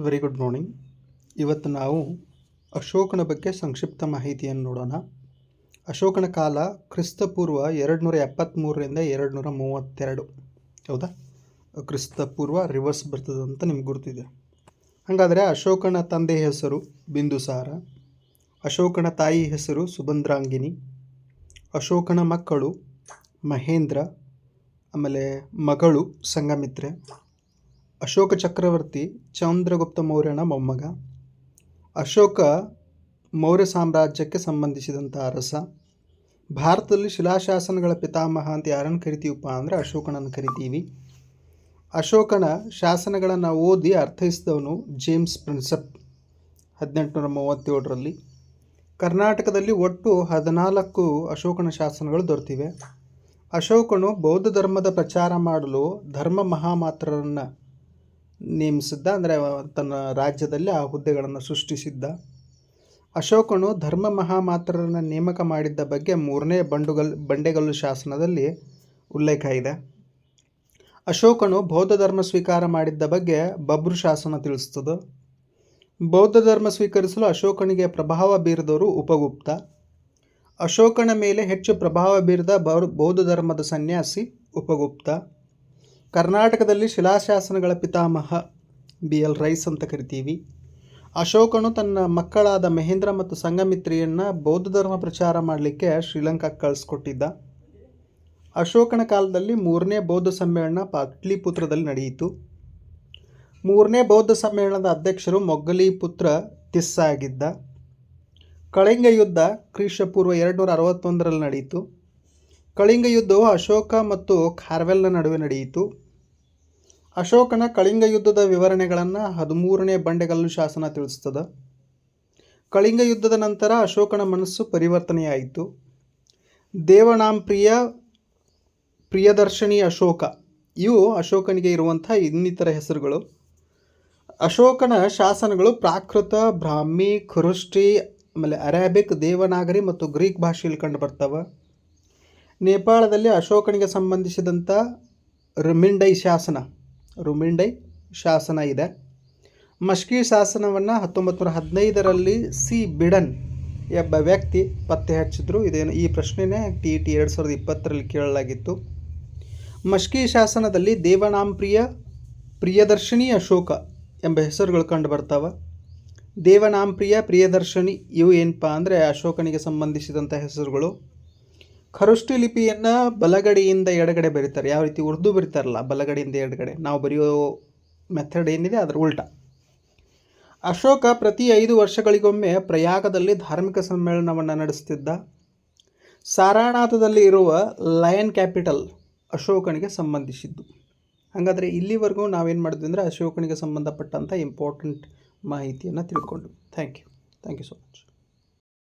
Very good morning ಇವತ್ತು ನಾವು ಅಶೋಕನ ಬಗ್ಗೆ ಸಂಕ್ಷಿಪ್ತ ಮಾಹಿತಿಯನ್ನು ನೋಡೋಣ. ಅಶೋಕನ ಕಾಲ ಕ್ರಿಸ್ತಪೂರ್ವ ಎರಡು ನೂರ ಎಪ್ಪತ್ತ್ಮೂರರಿಂದ ಎರಡು ನೂರ ಮೂವತ್ತೆರಡು. ಹೌದಾ? ಕ್ರಿಸ್ತಪೂರ್ವ ರಿವರ್ಸ್ ಬರ್ತದೆ ಅಂತ ನಿಮ್ಗೆ ಗುರುತಿದೆ. ಹಾಗಾದರೆ ಅಶೋಕನ ತಂದೆ ಹೆಸರು ಬಿಂದುಸಾರ. ಅಶೋಕನ ತಾಯಿ ಹೆಸರು ಸುಭದ್ರಾಂಗಿನಿ. ಅಶೋಕನ ಮಕ್ಕಳು ಮಹೇಂದ್ರ. ಆಮೇಲೆ ಮಗಳು ಸಂಗಮಿತ್ರೆ ಅಶೋಕ ಚಕ್ರವರ್ತಿ, ಚಂದ್ರಗುಪ್ತ ಮೌರ್ಯನ ಮೊಮ್ಮಗ. ಅಶೋಕ ಮೌರ್ಯ ಸಾಮ್ರಾಜ್ಯಕ್ಕೆ ಸಂಬಂಧಿಸಿದಂಥ ಅರಸ. ಭಾರತದಲ್ಲಿ ಶಿಲಾಶಾಸನಗಳ ಪಿತಾಮಹ ಅಂತ ಯಾರನ್ನು ಕರಿತೀವಪ್ಪ ಅಂದರೆ ಅಶೋಕನನ್ನು ಕರಿತೀವಿ. ಅಶೋಕನ ಶಾಸನಗಳನ್ನು ಓದಿ ಅರ್ಥೈಸಿದವನು ಜೇಮ್ಸ್ ಪ್ರಿನ್ಸಪ್, ಹದಿನೆಂಟುನೂರ ಮೂವತ್ತೇಳರಲ್ಲಿ. ಕರ್ನಾಟಕದಲ್ಲಿ ಒಟ್ಟು ಹದಿನಾಲ್ಕು ಅಶೋಕನ ಶಾಸನಗಳು ದೊರೆತಿವೆ. ಅಶೋಕನು ಬೌದ್ಧ ಧರ್ಮದ ಪ್ರಚಾರ ಮಾಡಲು ಧರ್ಮ ಮಹಾಮಾತ್ರರನ್ನು ನೇಮಿಸಿದ್ದ ಅಂದರೆ ತನ್ನ ರಾಜ್ಯದಲ್ಲಿ ಆ ಹುದ್ದೆಗಳನ್ನು ಸೃಷ್ಟಿಸಿದ್ದ. ಅಶೋಕನು ಧರ್ಮ ಮಹಾಮಾತ್ರರನ್ನು ನೇಮಕ ಮಾಡಿದ್ದ ಬಗ್ಗೆ ಮೂರನೇ ಬಂಡುಗಲ್, ಬಂಡೆಗಲ್ಲು ಶಾಸನದಲ್ಲಿ ಉಲ್ಲೇಖ ಇದೆ. ಅಶೋಕನು ಬೌದ್ಧ ಧರ್ಮ ಸ್ವೀಕಾರ ಮಾಡಿದ್ದ ಬಗ್ಗೆ ಬಬ್ರು ಶಾಸನ ತಿಳಿಸ್ತದೆ. ಬೌದ್ಧ ಧರ್ಮ ಸ್ವೀಕರಿಸಲು ಅಶೋಕನಿಗೆ ಪ್ರಭಾವ ಬೀರಿದವರು ಉಪಗುಪ್ತ. ಅಶೋಕನ ಮೇಲೆ ಹೆಚ್ಚು ಪ್ರಭಾವ ಬೀರಿದ ಬೌದ್ಧ ಧರ್ಮದ ಸನ್ಯಾಸಿ ಉಪಗುಪ್ತ. ಕರ್ನಾಟಕದಲ್ಲಿ ಶಿಲಾಶಾಸನಗಳ ಪಿತಾಮಹ ಬಿ ಎಲ್ ರೈಸ್ ಅಂತ ಕರಿತೀವಿ. ಅಶೋಕನು ತನ್ನ ಮಕ್ಕಳಾದ ಮಹೇಂದ್ರ ಮತ್ತು ಸಂಗಮಿತ್ರಿಯನ್ನು ಬೌದ್ಧ ಧರ್ಮ ಪ್ರಚಾರ ಮಾಡಲಿಕ್ಕೆ ಶ್ರೀಲಂಕಾಕ್ಕೆ ಕಳಿಸ್ಕೊಟ್ಟಿದ್ದ. ಅಶೋಕನ ಕಾಲದಲ್ಲಿ ಮೂರನೇ ಬೌದ್ಧ ಸಮ್ಮೇಳನ ಪಾಟ್ಲಿಪುತ್ರದಲ್ಲಿ ನಡೆಯಿತು. ಮೂರನೇ ಬೌದ್ಧ ಸಮ್ಮೇಳನದ ಅಧ್ಯಕ್ಷರು ಮೊಗ್ಗಲಿಪುತ್ರ ತಿಸ್ಸ ಆಗಿದ್ದ ಕಳಿಂಗ ಯುದ್ಧ ಕ್ರಿಶಪೂರ್ವ ಎರಡು ನೂರ ಅರವತ್ತೊಂದರಲ್ಲಿ ನಡೆಯಿತು. ಕಳಿಂಗ ಯುದ್ಧವು ಅಶೋಕ ಮತ್ತು ಖಾರ್ವೆಲ್ನ ನಡುವೆ ನಡೆಯಿತು. ಅಶೋಕನ ಕಳಿಂಗ ಯುದ್ಧದ ವಿವರಣೆಗಳನ್ನು ಹದಿಮೂರನೇ ಬಂಡೆಗಲ್ಲು ಶಾಸನ ತಿಳಿಸ್ತದೆ. ಕಳಿಂಗ ಯುದ್ಧದ ನಂತರ ಅಶೋಕನ ಮನಸ್ಸು ಪರಿವರ್ತನೆಯಾಯಿತು. ದೇವನಾಂಪ್ರಿಯ ಪ್ರಿಯದರ್ಶಿನಿ ಅಶೋಕ, ಇವು ಅಶೋಕನಿಗೆ ಇರುವಂಥ ಇನ್ನಿತರ ಹೆಸರುಗಳು. ಅಶೋಕನ ಶಾಸನಗಳು ಪ್ರಾಕೃತ, ಬ್ರಾಹ್ಮಿ, ಖುರುಷ್ಟಿ, ಆಮೇಲೆ ಅರೇಬಿಕ್, ದೇವನಾಗರಿ ಮತ್ತು ಗ್ರೀಕ್ ಭಾಷೆಯಲ್ಲಿ ಕಂಡು ಬರ್ತವೆ. ನೇಪಾಳದಲ್ಲಿ ಅಶೋಕನಿಗೆ ಸಂಬಂಧಿಸಿದಂಥ ರುಮಿಂಡೈ ಶಾಸನ ರುಮಿಂಡೈ ಶಾಸನ ಇದೆ. ಮಷ್ಕಿ ಶಾಸನವನ್ನು ಹತ್ತೊಂಬತ್ತು ನೂರ ಹದಿನೈದರಲ್ಲಿ ಸಿ. ಬಿಡನ್ ಎಂಬ ವ್ಯಕ್ತಿ ಪತ್ತೆ ಹಚ್ಚಿದ್ರು. ಇದೇನು ಈ ಪ್ರಶ್ನೆನೇ ಟಿ ಟಿ ಎರಡು ಸಾವಿರದ ಇಪ್ಪತ್ತರಲ್ಲಿ ಕೇಳಲಾಗಿತ್ತು. ಮಷ್ಕಿ ಶಾಸನದಲ್ಲಿ ದೇವನಾಂಪ್ರಿಯ ಪ್ರಿಯದರ್ಶಿನಿ ಅಶೋಕ ಎಂಬ ಹೆಸರುಗಳು ಕಂಡು ಬರ್ತಾವೆ. ದೇವನಾಂಪ್ರಿಯ ಪ್ರಿಯದರ್ಶಿನಿ ಇವು ಏನಪ್ಪ ಅಂದರೆ ಅಶೋಕನಿಗೆ ಸಂಬಂಧಿಸಿದಂಥ ಹೆಸರುಗಳು. ಖರುಷ್ಟಿ ಲಿಪಿಯನ್ನು ಬಲಗಡೆಯಿಂದ ಎಡಗಡೆ ಬರೀತಾರೆ. ಯಾವ ರೀತಿ ಉರ್ದು ಬರೀತಾರಲ್ಲ, ಬಲಗಡೆಯಿಂದ ಎಡಗಡೆ. ನಾವು ಬರೆಯೋ ಮೆಥಡ್ ಏನಿದೆ ಅದರ ಉಲ್ಟ. ಅಶೋಕ ಪ್ರತಿ ಐದು ವರ್ಷಗಳಿಗೊಮ್ಮೆ ಪ್ರಯಾಗದಲ್ಲಿ ಧಾರ್ಮಿಕ ಸಮ್ಮೇಳನವನ್ನು ನಡೆಸ್ತಿದ್ದ. ಸಾರಾನಾಥದಲ್ಲಿ ಇರುವ ಲಯನ್ ಕ್ಯಾಪಿಟಲ್ ಅಶೋಕನಿಗೆ ಸಂಬಂಧಿಸಿದ್ದು. ಹಾಗಾದರೆ ಇಲ್ಲಿವರೆಗೂ ನಾವೇನು ಮಾಡಿದ್ವಿ ಅಂದರೆ ಅಶೋಕನಿಗೆ ಸಂಬಂಧಪಟ್ಟಂಥ ಇಂಪಾರ್ಟೆಂಟ್ ಮಾಹಿತಿಯನ್ನು ತಿಳ್ಕೊಂಡ್ವಿ. Thank you thank you so much